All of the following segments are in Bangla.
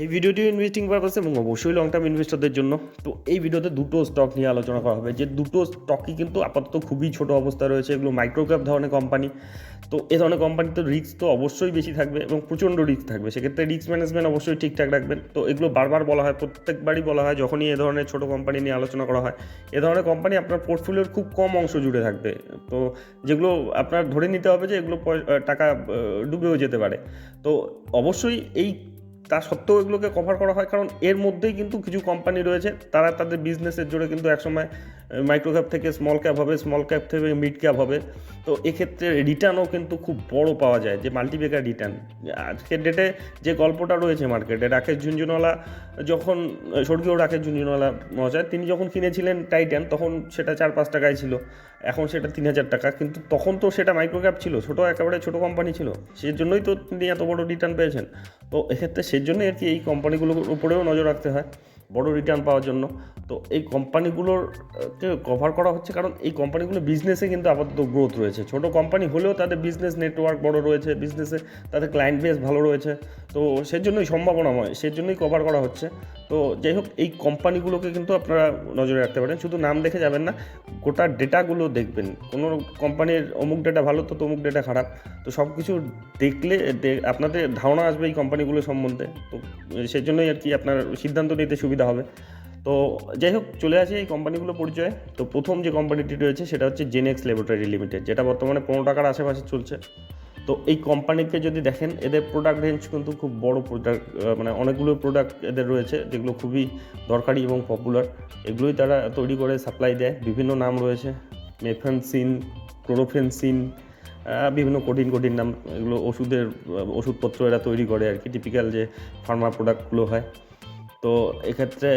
এই ভিডিওটি ইনভেস্টিং পারপাস এবং অবশ্যই লং টার্ম ইনভেস্টরদের জন্য। তো এই ভিডিওতে দুটো স্টক নিয়ে আলোচনা করা হবে। যে দুটো স্টকই কিন্তু আপাতত খুবই ছোট অবস্থায় রয়েছে। এগুলো মাইক্রোক্যাপ ধরনের কোম্পানি তো এ ধরনের কোম্পানিতে রিস্ক তো অবশ্যই বেশি থাকবে এবং প্রচণ্ড রিস্ক থাকবে। সেক্ষেত্রে রিস্ক ম্যানেজমেন্ট অবশ্যই ঠিকঠাক রাখবেন। তো এগুলো বারবার বলা হয়, প্রত্যেকবারই বলা হয়, যখনই এ ধরনের ছোটো কোম্পানি নিয়ে আলোচনা করা হয়। এ ধরনের কোম্পানি আপনার পোর্টফোলিওর খুব কম অংশ জুড়ে থাকবে। তো যেগুলো আপনার ধরে নিতে হবে যে এগুলো টাকা ডুবেও যেতে পারে। তো অবশ্যই এই তা সত্ত্বেও এগুলোকে কভার করা হয়। কারণ এর মধ্যেই কিন্তু কিছু কোম্পানি রয়েছে, তারা তাদের বিজনেসের জোরে কিন্তু একসময় মাইক্রো ক্যাপ থেকে স্মল ক্যাপ হবে স্মল ক্যাপ থেকে মিড ক্যাপ হবে। তো এক্ষেত্রে রিটার্নও কিন্তু খুব বড় পাওয়া যায়, যে মাল্টিপেকার রিটার্ন আজকের ডেটে যে গল্পটা রয়েছে মার্কেটে রাকেশ ঝুনঝুনওয়ালা যখন, স্বর্গীয় রাকেশ ঝুনঝুনওয়ালা মহাশয়, তিনি যখন কিনেছিলেন টাইটান তখন সেটা চার পাঁচ টাকায় ছিল। এখন সেটা তিন হাজার টাকা, কিন্তু তখন তো সেটা মাইক্রো ক্যাপ ছিল, ছোটো একেবারে ছোটো কোম্পানি ছিল। সেই জন্যই তো তিনি এত বড় রিটার্ন পেয়েছেন। তো এক্ষেত্রে সেই জন্যই আর কি এই কোম্পানিগুলোর উপরেও নজর রাখতে হয়। বড় রিটার্ন পাওয়ার জন্য। তো এই কোম্পানিগুলোরকে কভার করা হচ্ছে কারণ এই কোম্পানিগুলো বিজনেসে কিন্তু আপাতত গ্রোথ রয়েছে। ছোট কোম্পানি হলেও তাদের বিজনেস নেটওয়ার্ক বড় রয়েছে বিজনেসে তাদের ক্লায়েন্ট বেস ভালো রয়েছে। তো সেজন্যই সম্ভাবনাময়, সেজন্যই কভার করা হচ্ছে। তো যাই হোক এই কোম্পানিগুলোকে কিন্তু আপনারা নজরে রাখতে পারেন। শুধু নাম দেখে যাবেন না, গোটা ডেটাগুলো দেখবেন। কোনো কোম্পানির অমুক ডেটা ভালো তো তমুক ডেটা খারাপ। তো সব কিছু দেখলে আপনাদের ধারণা আসবে এই কোম্পানিগুলো সম্বন্ধে। তো সেই জন্যই আর কি আপনার সিদ্ধান্ত নিতে সুবিধা হবে। তো যাই হোক চলে আসে এই কোম্পানিগুলো পরিচয়। তো প্রথম যে কোম্পানিটি রয়েছে, সেটা হচ্ছে জেনেক্স ল্যাবরেটরি লিমিটেড যেটা বর্তমানে পনেরো টাকার আশেপাশে চলছে। তো এই কোম্পানিকে যদি দেখেন, এদের প্রোডাক্ট রেঞ্জ কিন্তু খুব বড় প্রোডাক্ট মানে অনেকগুলো প্রোডাক্ট এদের রয়েছে, যেগুলো খুবই দরকারি এবং পপুলার এগুলোই তারা তৈরি করে সাপ্লাই দেয়। বিভিন্ন নাম রয়েছে মেফেনসিন ক্লোরোফেনসিন বিভিন্ন কঠিন কঠিন নাম। এগুলো ওষুধের ওষুধপত্র এরা তৈরি করে আর কি। টিপিক্যাল যে ফার্মা প্রোডাক্টগুলো হয়। তো এক্ষেত্রে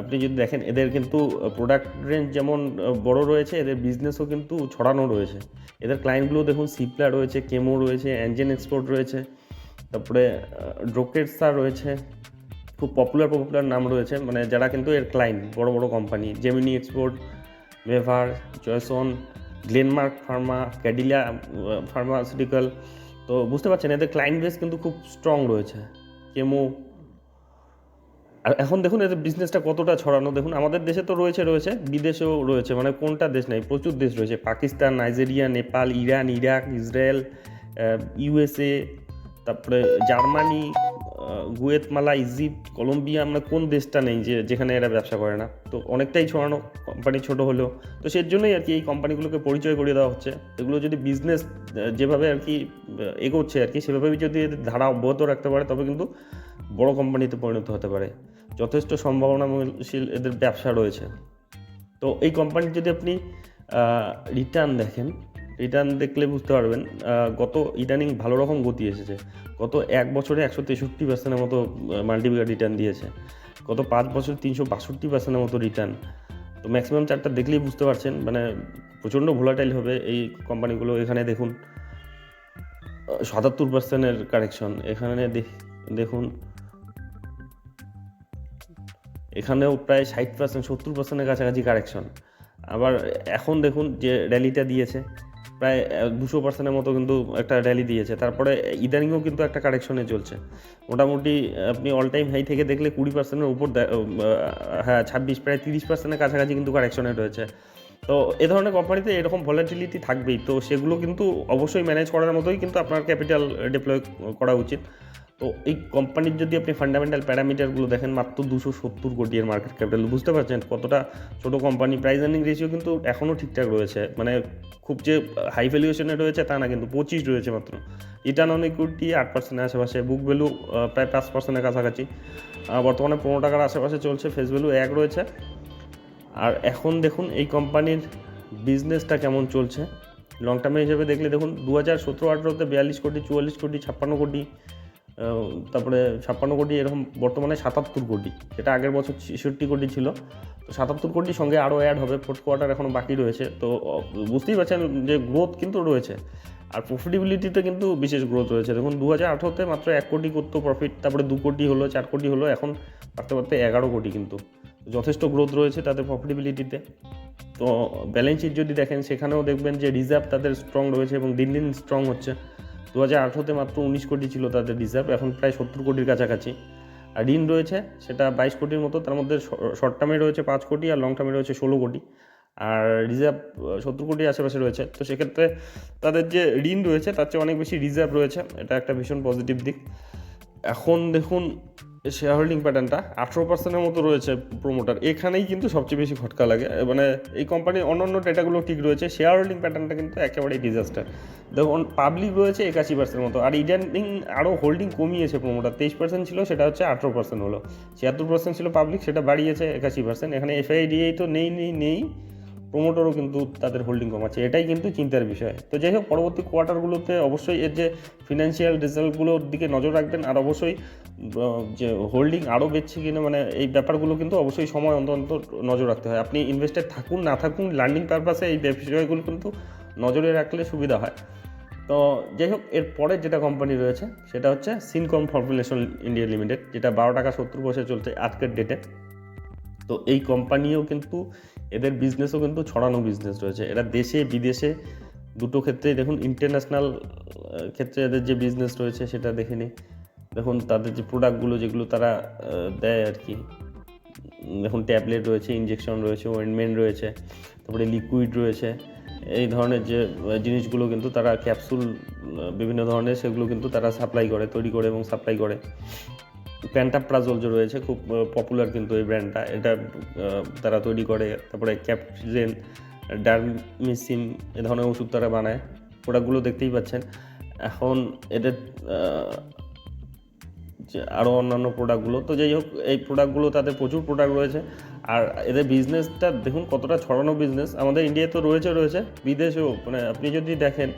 আপনি যদি দেখেন, এদের কিন্তু প্রোডাক্ট রেঞ্জ যেমন বড় রয়েছে, এদের বিজনেসও কিন্তু ছড়ানো রয়েছে। এদের ক্লায়েন্টগুলো দেখুন সিপ্লা রয়েছে কেমো রয়েছে অ্যাঞ্জেন এক্সপোর্ট রয়েছে, তারপরে ড্রোকেটসা রয়েছে, খুব পপুলার পপুলার নাম রয়েছে মানে যারা কিন্তু এর ক্লায়েন্ট বড় বড় কোম্পানি জেমিনি এক্সপোর্ট মেভার জয়সন গ্লেনমার্ক ফার্মা ক্যাডিলা ফার্মাসিউটিক্যাল তো বুঝতে পারছেন, এদের ক্লায়েন্ট বেস কিন্তু খুব স্ট্রং রয়েছে। কেমো আর এখন দেখুন, এদের বিজনেসটা কতটা ছড়ানো। দেখুন, আমাদের দেশে তো রয়েছে রয়েছে, বিদেশেও রয়েছে মানে কোনটা দেশ নাই, প্রচুর দেশ রয়েছে। Pakistan, Nigeria, Nepal, Iran, Iraq, Israel USA, তারপরে জার্মানি গুয়েতমালা ইজিপ্ট কলম্বিয়া আমরা কোন দেশটা নেই যে যেখানে এরা ব্যবসা করে না? তো অনেকটাই ছড়ানো কোম্পানি ছোট হলেও। তো সেই জন্যই আর কি এই কোম্পানিগুলোকে পরিচয় করিয়ে দেওয়া হচ্ছে। এগুলো যদি বিজনেস যেভাবে আর কি এগোচ্ছে আর কি, সেভাবে যদি ধারা অব্যাহত রাখতে পারে, তবে কিন্তু বড় কোম্পানিতে পরিণত হতে পারে। যথেষ্ট সম্ভাবনাশীল এদের ব্যবসা রয়েছে। তো এই কোম্পানির যদি আপনি রিটার্ন দেখেন রিটার্ন দেখলে বুঝতে পারবেন গত ইদানিং ভালো রকম গতি এসেছে। গত এক বছরে একশো তেষট্টি পার্সেন্টের মতো মাল্টিপিকার রিটার্ন দিয়েছে। গত পাঁচ বছর তিনশো বাষট্টি পার্সেন্টের মতো রিটার্ন তো ম্যাক্সিমাম চারটা দেখলেই বুঝতে পারছেন মানে প্রচণ্ড ভোলাটাইল হবে এই কোম্পানিগুলো এখানে দেখুন, সাতাত্তর পার্সেন্টের কারেকশন এখানে দেখ- দেখুন, এখানেও প্রায় ষাট পার্সেন্ট সত্তর পার্সেন্টের কাছাকাছি কারেকশন আবার এখন দেখুন যে র্যালিটা দিয়েছে। প্রায় দুশো পার্সেন্টের মতো কিন্তু একটা র্যালি দিয়েছে। তারপরে ইদানিংও কিন্তু একটা কারেকশনে চলছে। মোটামুটি আপনি অল টাইম হাই থেকে দেখলে কুড়ি পার্সেন্টের উপর হ্যাঁ ছাব্বিশ, প্রায় তিরিশ পার্সেন্টের কাছাকাছি কিন্তু কারেকশনে রয়েছে। তো এ ধরনের কোম্পানিতে এরকম ভলাটিলিটি থাকবেই। তো সেগুলো কিন্তু অবশ্যই ম্যানেজ করার মতোই কিন্তু আপনার ক্যাপিটাল ডিপ্লয় করা উচিত। তো এই কোম্পানির যদি আপনি ফান্ডামেন্টাল প্যারামিটারগুলো দেখেন, মাত্র দুশো সত্তর কোটি এর মার্কেট ক্যাপিটাল বুঝতে পারছেন? কতটা ছোট কোম্পানি প্রাইস আর্নিং রেশিও কিন্তু এখনও ঠিকঠাক রয়েছে। মানে খুব যে হাই ভ্যালুয়েশনে রয়েছে, তা না, কিন্তু পঁচিশ রয়েছে মাত্র। রিটার্ন অন ইকুইটি আট পার্সেন্টের আশেপাশে বুক ভ্যালু প্রায় পাঁচ পার্সেন্টের কাছাকাছি। বর্তমানে পনেরো টাকার আশেপাশে চলছে ফেস ভ্যালু এক রয়েছে। আর এখন দেখুন, এই কোম্পানির বিজনেসটা কেমন চলছে। লং টার্মে হিসেবে দেখলে দেখুন দু হাজার সতেরো আঠেরোতে বিয়াল্লিশ কোটি, চুয়াল্লিশ কোটি, ছাপ্পান্ন কোটি তারপরে ছাপ্পান্ন কোটি এরকম বর্তমানে সাতাত্তর কোটি, যেটা আগের বছর ছেষট্টি কোটি ছিল। তো সাতাত্তর কোটির সঙ্গে আরও অ্যাড হবে ফোর্থ কোয়ার্টার এখনও বাকি রয়েছে। তো বুঝতেই পারছেন যে গ্রোথ কিন্তু রয়েছে। আর প্রফিটেবিলিটিতে কিন্তু বিশেষ গ্রোথ রয়েছে। দেখুন দু হাজার আঠেরোতে মাত্র এক কোটি করতো প্রফিট তারপরে দু কোটি হলো, চার কোটি হলো, এখন পারতে পারতে এগারো কোটি কিন্তু। যথেষ্ট গ্রোথ রয়েছে তাদের প্রফিটেবিলিটিতে তো। ব্যালেন্স শিট যদি দেখেন, সেখানেও দেখবেন যে রিজার্ভ তাদের স্ট্রং রয়েছে এবং দিন দিন স্ট্রং হচ্ছে। দু হাজার আঠারোতে মাত্র উনিশ কোটি ছিল তাদের রিজার্ভ এখন প্রায় সত্তর কোটির কাছাকাছি। আর ঋণ রয়েছে, সেটা বাইশ কোটির মতো, তার মধ্যে শর্ট টার্মে রয়েছে পাঁচ কোটি আর লং টার্মে রয়েছে ষোলো কোটি। আর রিজার্ভ সত্তর কোটি আশেপাশে রয়েছে। তো সেক্ষেত্রে তাদের যে ঋণ রয়েছে, তার চেয়ে অনেক বেশি রিজার্ভ রয়েছে। এটা একটা ভীষণ পজিটিভ দিক। এখন দেখুন শেয়ার হোল্ডিং প্যাটার্নটা আঠেরো পার্সেন্টের মতো রয়েছে প্রোমোটার এখানেই কিন্তু সবচেয়ে বেশি খটকা লাগে। মানে এই কোম্পানির অন্যান্য ডেটাগুলো ঠিক রয়েছে। শেয়ার হোল্ডিং প্যাটার্নটা কিন্তু একেবারেই ডিজাস্টার দেখুন পাবলিক রয়েছে একাশি পার্সেন্ট মতো। আর ইডেন্ডিং আরও হোল্ডিং কমিয়েছে প্রোমোটার তেইশ পার্সেন্ট ছিল, সেটা হচ্ছে আঠেরো পার্সেন্ট হলো। ছিয়াত্তর পার্সেন্ট ছিল পাবলিক সেটা বাড়িয়েছে একাশি পার্সেন্ট এখানে এফআইডিএই তো নেই নেই নেই। প্রোমোটারও কিন্তু তাদের হোল্ডিং কমাচ্ছে। এটাই কিন্তু চিন্তার বিষয়। তো যাই হোক, পরবর্তী কোয়ার্টারগুলোতে অবশ্যই এর যে ফিনান্সিয়াল রেজাল্টগুলোর দিকে নজর রাখবেন, আর অবশ্যই যে হোল্ডিং আরও বেচছে কিনা মানে এই ব্যাপারগুলো কিন্তু অবশ্যই সময় অন্তর অন্তর নজর রাখতে হয়। আপনি ইনভেস্টেড থাকুন, না থাকুন লার্নিং পারপাসে এই বিষয়গুলো কিন্তু নজরে রাখলে সুবিধা হয়। তো যাই হোক, এর পরে যেটা কোম্পানি রয়েছে, সেটা হচ্ছে সিনকম ফর্মুলেশন ইন্ডিয়া লিমিটেড যেটা বারো টাকা সত্তর পয়সা চলছে আজকের ডেটে তো এই কোম্পানিও কিন্তু, এদের বিজনেসও কিন্তু ছড়ানো বিজনেস রয়েছে। এরা দেশে, বিদেশে দুটো ক্ষেত্রেই দেখুন ইন্টারন্যাশনাল ক্ষেত্রে এদের যে বিজনেস রয়েছে সেটা দেখে নিই। দেখুন, তাদের যে প্রোডাক্টগুলো যেগুলো তারা দেয় আর কি। দেখুন ট্যাবলেট রয়েছে ইঞ্জেকশন রয়েছে ওয়েন্টমেন্ট রয়েছে, তারপরে লিকুইড রয়েছে। এই ধরনের যে জিনিসগুলো কিন্তু তারা ক্যাপসুল বিভিন্ন ধরনের সেগুলো কিন্তু তারা সাপ্লাই করে, তৈরি করে এবং সাপ্লাই করে। প্যান্টাপ্রাজল যে রয়েছে, খুব পপুলার কিন্তু এই ব্র্যান্ডটা এটা তারা তৈরি করে, তারপরে ক্যাপজেন ডার্মিসিন এ ধরনের ওষুধ তারা বানায়। প্রোডাক্টগুলো দেখতেই পাচ্ছেন। এখন এদের আরও অন্যান্য প্রোডাক্টগুলো তো যাই হোক, এই প্রোডাক্টগুলো তাদের প্রচুর প্রোডাক্ট রয়েছে। আর এদের বিজনেসটা দেখুন কতটা ছড়ানো বিজনেস আমাদের ইন্ডিয়ায় তো রয়েছে রয়েছে, বিদেশেও মানে আপনি যদি দেখেন,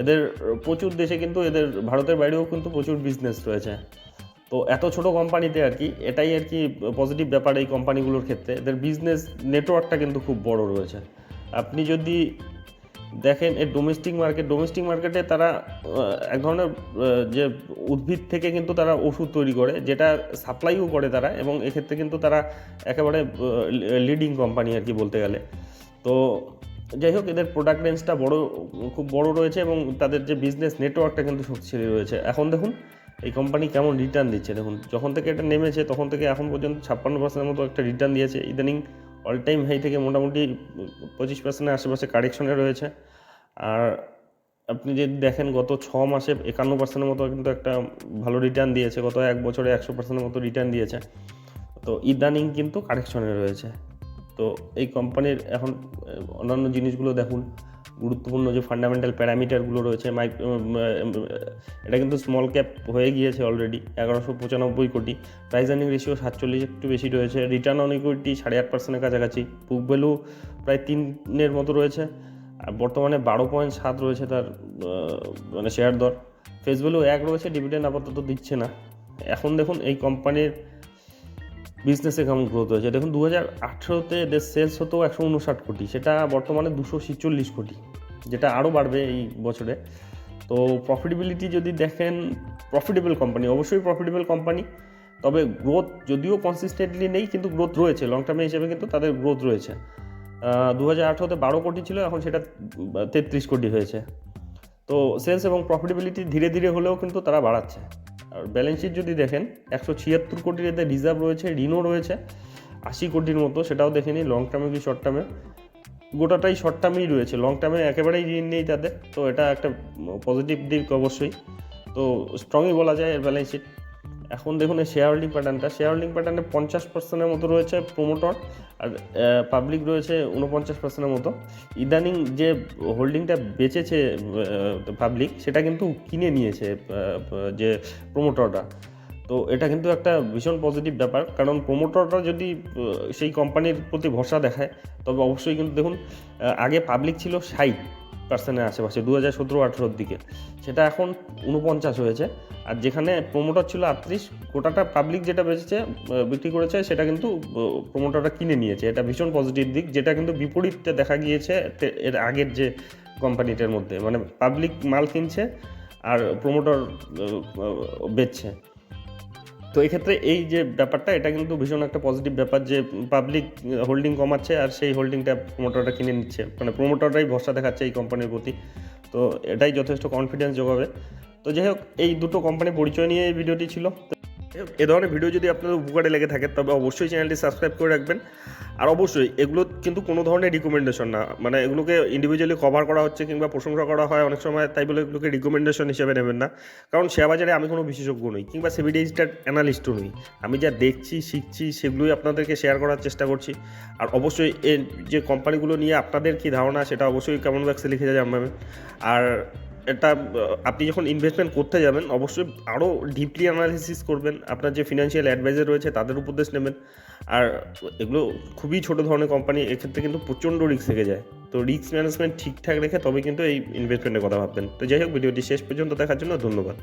এদের প্রচুর দেশে কিন্তু এদের, ভারতের বাইরেও কিন্তু প্রচুর বিজনেস রয়েছে। তো এত ছোট কোম্পানিতে আর কি, এটাই আর কি পজিটিভ ব্যাপার এই কোম্পানিগুলোর ক্ষেত্রে। এদের বিজনেস নেটওয়ার্কটা কিন্তু খুব বড় রয়েছে। আপনি যদি দেখেন এই ডোমেস্টিক মার্কেট ডোমেস্টিক মার্কেটে তারা এক ধরনের যে উদ্ভিদ থেকে কিন্তু তারা ওষুধ তৈরি করে, যেটা সাপ্লাইও করে তারা এবং এক্ষেত্রে কিন্তু তারা একেবারে লিডিং কোম্পানি আর কি বলতে গেলে। তো যাই হোক, এদের প্রোডাক্ট রেঞ্জটা বড়, খুব বড় রয়েছে এবং তাদের যে বিজনেস নেটওয়ার্কটা কিন্তু শক্তিশালী রয়েছে। এখন দেখুন এই কোম্পানি কেমন রিটার্ন দিচ্ছে? দেখুন, যখন থেকে এটা নেমেছে, তখন থেকে এখন পর্যন্ত ছাপ্পান্ন পার্সেন্টের মতো একটা রিটার্ন দিয়েছে। ইদানিং অল টাইম হাই থেকে মোটামুটি পঁচিশ পার্সেন্টের আশেপাশে কারেকশনে রয়েছে। আর আপনি যদি দেখেন, গত ছ মাসে একান্ন পার্সেন্টের মতো কিন্তু একটা ভালো রিটার্ন দিয়েছে। গত এক বছরে একশো পার্সেন্টের মতো রিটার্ন দিয়েছে। তো ইদানিং কিন্তু কারেকশনে রয়েছে। তো এই কোম্পানির এখন অন্যান্য জিনিসগুলো দেখুন। গুরুত্বপূর্ণ যে ফান্ডামেন্টাল প্যারামিটারগুলো রয়েছে মাইক্রো এটা কিন্তু স্মল ক্যাপ হয়ে গিয়েছে অলরেডি এগারোশো পঁচানব্বই কোটি। প্রাইস আর্নিং রেশিও সাতচল্লিশ একটু বেশি রয়েছে রিটার্ন অন ইকুইটি সাড়ে আট পার্সেন্টের কাছাকাছি বুক ভ্যালু প্রায় তিনের মতো রয়েছে, আর বর্তমানে বারো পয়েন্ট সাত রয়েছে তার মানে শেয়ার দর। ফেস ভ্যালু এক রয়েছে ডিভিডেন্ড আপাতত দিচ্ছে না। এখন দেখুন এই কোম্পানির বিজনেসে কেমন গ্রোথ হয়েছে? দেখুন দু হাজার আঠেরোতে এদের সেলস হতো একশো উনষাট কোটি, সেটা বর্তমানে দুশো ছিচল্লিশ কোটি, যেটা আরও বাড়বে এই বছরে। তো প্রফিটেবিলিটি যদি দেখেন প্রফিটেবল কোম্পানি অবশ্যই প্রফিটেবল কোম্পানি তবে গ্রোথ যদিও কনসিস্টেন্টলি নেই, কিন্তু গ্রোথ রয়েছে। লং টার্মে হিসেবে কিন্তু তাদের গ্রোথ রয়েছে। দু হাজার আঠেরোতে বারো কোটি ছিল, এখন সেটা তেত্রিশ কোটি হয়েছে। তো সেলস এবং প্রফিটেবিলিটি ধীরে ধীরে হলেও কিন্তু তারা বাড়াচ্ছে। আর ব্যালেন্স শিট যদি দেখেন, একশো ছিয়াত্তর কোটির এতে রিজার্ভ রয়েছে, ঋণও রয়েছে, আশি কোটির মতো, সেটাও দেখে নিই লং টার্মে কি শর্ট টার্মে গোটাটাই শর্ট টার্মেই রয়েছে লং টার্মে একেবারেই ঋণ নেই তাদের তো এটা একটা পজিটিভ দিক অবশ্যই। তো স্ট্রংই বলা যায় এর ব্যালেন্স শিট এখন দেখুন এই শেয়ার হোল্ডিং প্যাটার্নটা শেয়ার হোল্ডিং প্যাটার্নে পঞ্চাশ পার্সেন্টের মতো রয়েছে প্রোমোটর আর পাবলিক রয়েছে উনপঞ্চাশ পার্সেন্টের মতো। ইদানিং যে হোল্ডিংটা বেচেছে পাবলিক সেটা কিন্তু কিনে নিয়েছে যে প্রোমোটরটা তো এটা কিন্তু একটা ভীষণ পজিটিভ ব্যাপার, কারণ প্রোমোটররা যদি সেই কোম্পানির প্রতি ভরসা দেখায়, তবে অবশ্যই কিন্তু দেখুন আগে পাবলিক ছিল ষাট। পার্সেন্টের আশেপাশে দু হাজার সতেরো, আঠেরোর দিকে। সেটা এখন উনপঞ্চাশ হয়েছে। আর যেখানে প্রোমোটার ছিল আটত্রিশ, গোটাটা পাবলিক যেটা বেচেছে বিক্রি করেছে, সেটা কিন্তু প্রোমোটারটা কিনে নিয়েছে। এটা ভীষণ পজিটিভ দিক, যেটা কিন্তু বিপরীতটা দেখা গিয়েছে এর আগের যে কোম্পানিটার মধ্যে। মানে পাবলিক মাল কিনছে আর প্রোমোটার বেচছে। তো এক্ষেত্রে এই যে ব্যাপারটা, এটা কিন্তু ভীষণ একটা পজিটিভ ব্যাপার যে পাবলিক হোল্ডিং কমাচ্ছে আর সেই হোল্ডিংটা প্রোমোটারটা কিনে নিচ্ছে। মানে প্রোমোটারটাই ভরসা দেখাচ্ছে এই কোম্পানির প্রতি। তো এটাই যথেষ্ট কনফিডেন্স যোগাবে। তো যাই হোক, এই দুটো কোম্পানি পরিচয় নিয়ে এই ভিডিওটি ছিল। এ ধরনের ভিডিও যদি আপনাদের উপকারে লেগে থাকে, তবে অবশ্যই চ্যানেলটি সাবস্ক্রাইব করে রাখবেন। আর অবশ্যই এগুলো কিন্তু কোনো ধরনের রিকমেন্ডেশন না। মানে এগুলোকে ইন্ডিভিজুয়ালি কভার করা হচ্ছে কিংবা প্রশংসা করা হয় অনেক সময়, তাই বলে এগুলোকে রিকমেন্ডেশন হিসেবে নেবেন না। কারণ শেয়ার বাজারে আমি কোনো বিশেষজ্ঞ নই, কিংবা সিবিডিজিটার অ্যানালিস্টও নই। আমি যা দেখছি, শিখছি, সেগুলোই আপনাদেরকে শেয়ার করার চেষ্টা করছি। আর অবশ্যই এর যে কোম্পানিগুলো নিয়ে আপনাদের কী ধারণা, সেটা অবশ্যই কেমন ব্যাক্সে লিখে জানাবেন আর এটা আপনি যখন ইনভেস্টমেন্ট করতে যাবেন, অবশ্যই আরও ডিপলি অ্যানালিসিস করবেন। আপনার যে ফিনান্সিয়াল অ্যাডভাইজার রয়েছে, তাদের উপদেশ নেবেন। আর এগুলো খুবই ছোট ধরনের কোম্পানি এক্ষেত্রে কিন্তু প্রচণ্ড রিস্ক থেকে যায়। তো রিস্ক ম্যানেজমেন্ট ঠিকঠাক রেখে তবে কিন্তু এই ইনভেস্টমেন্টের কথা ভাববেন। তো যাই হোক, ভিডিওটি শেষ পর্যন্ত দেখার জন্য ধন্যবাদ।